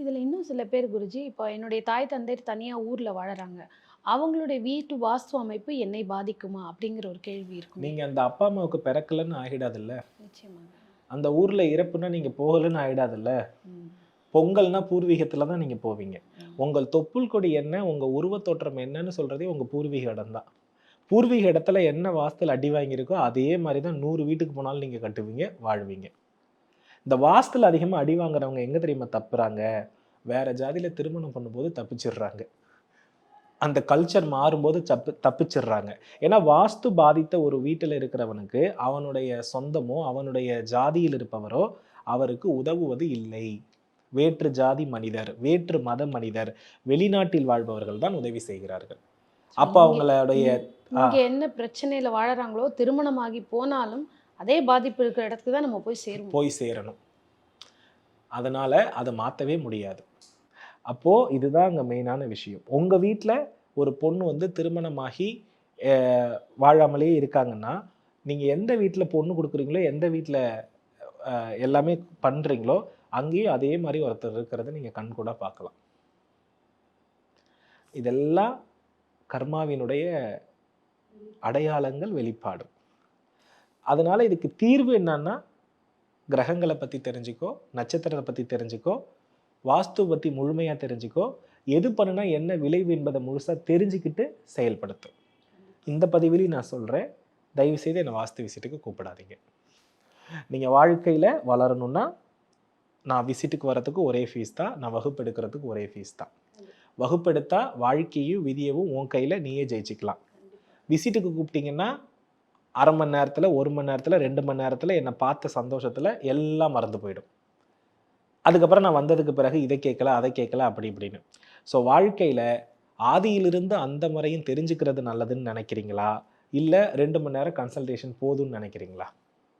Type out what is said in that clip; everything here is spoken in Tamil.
இதில் இன்னும் சில பேர் குருஜி இப்போ என்னுடைய தாய் தந்தையர் தனியாக ஊரில் வாழறாங்க. அவங்களுடைய வீட்டு வாஸ்து அமைப்பு என்னை பாதிக்குமா? அப்படிங்கிற ஒரு கேள்வி இருக்கும். நீங்கள் அந்த அப்பா அம்மாவுக்கு பிறக்கலன்னு ஆகிடாதுல்ல? நிச்சயமாக அந்த ஊரில் இறப்புனா நீங்கள் போகலன்னு ஆகிடாதுல்ல. பொங்கல்னா பூர்வீகத்தில் தான் நீங்கள் போவீங்க. உங்கள் தொப்புள் கொடி என்ன உங்கள் உருவத்தோற்றம் என்னன்னு சொல்கிறதே உங்கள் பூர்வீக இடம் தான். பூர்வீக இடத்துல என்ன வாஸ்துல அடி வாங்கியிருக்கோ அதே மாதிரி தான் நூறு வீட்டுக்கு போனாலும் நீங்கள் கட்டுவீங்க வாழ்வீங்க. இந்த வாஸ்துல அதிகமாக அடி வாங்குறவங்க எங்கே தெரியுமா தப்புறாங்க? வேற ஜாதியில் திருமணம் பண்ணும்போது தப்பிச்சிடுறாங்க. அந்த கல்ச்சர் மாறும்போது தப்பு தப்பிச்சிடுறாங்க. ஏன்னா வாஸ்து பாதித்த ஒரு வீட்டில் இருக்கிறவனுக்கு அவனுடைய சொந்தமோ அவனுடைய ஜாதியில் இருப்பவரோ அவருக்கு உதவுவது இல்லை. வேற்று ஜாதி மனிதர் வேற்று மத மனிதர் வெளிநாட்டில் வாழ்பவர்கள் தான் உதவி செய்கிறார்கள். அப்போ அவங்களுடைய என்ன பிரச்சனையில வாழறாங்களோ திருமணமாகி போனாலும் அதே பாதிப்பு இருக்கிற இடத்துக்கு தான் நம்ம போய் சேரும் போய் சேரணும். அதனால் அதை மாற்றவே முடியாது. அப்போது இதுதான் அங்கே மெயினான விஷயம். உங்கள் வீட்டில் ஒரு பொண்ணு வந்து திருமணமாகி வாழாமலே இருக்காங்கன்னா நீங்கள் எந்த வீட்டில் பொண்ணு கொடுக்குறீங்களோ எந்த வீட்டில் எல்லாமே பண்ணுறீங்களோ அங்கேயும் அதே மாதிரி ஒருத்தர் இருக்கிறத நீங்கள் கண் கூட பார்க்கலாம். இதெல்லாம் கர்மாவினுடைய அடையாளங்கள் வெளிப்பாடு. அதனால் இதுக்கு தீர்வு என்னன்னா கிரகங்களை பற்றி தெரிஞ்சுக்கோ நட்சத்திரத்தை பற்றி தெரிஞ்சுக்கோ வாஸ்து பற்றி முழுமையாக தெரிஞ்சுக்கோ எது பண்ணுனா என்ன விளைவு என்பதை முழுசாக தெரிஞ்சுக்கிட்டு செயல்படுத்தும். இந்த பதிவிலையும் நான் சொல்கிறேன் தயவுசெய்து என்னை வாஸ்து விசிட்டுக்கு கூப்பிடாதீங்க. நீங்கள் வாழ்க்கையில் வளரணும்னா நான் விசிட்டுக்கு வரதுக்கு ஒரே ஃபீஸ் தான். நான் வகுப்பு எடுக்கிறதுக்கு ஒரே ஃபீஸ் தான். வகுப்பெடுத்தால் வாழ்க்கையும் விதியவும் உன் கையில் நீயே ஜெயிச்சுக்கலாம். விசிட்டுக்கு கூப்பிட்டிங்கன்னா அரை மணி நேரத்தில் ஒரு மணி நேரத்தில் ரெண்டு மணி நேரத்தில் என்னை பார்த்த சந்தோஷத்தில் எல்லாம் மறந்து போயிடும். அதுக்கப்புறம் நான் வந்ததுக்கு பிறகு இதை கேட்கல அதை கேட்கல அப்படி இப்படின்னு. ஸோ வாழ்க்கையில் ஆதியிலிருந்து அந்த முறையும் தெரிஞ்சுக்கிறது நல்லதுன்னு நினைக்கிறீங்களா? இல்லை ரெண்டு மணி நேரம் கன்சல்டேஷன் போதும்னு நினைக்கிறீங்களா?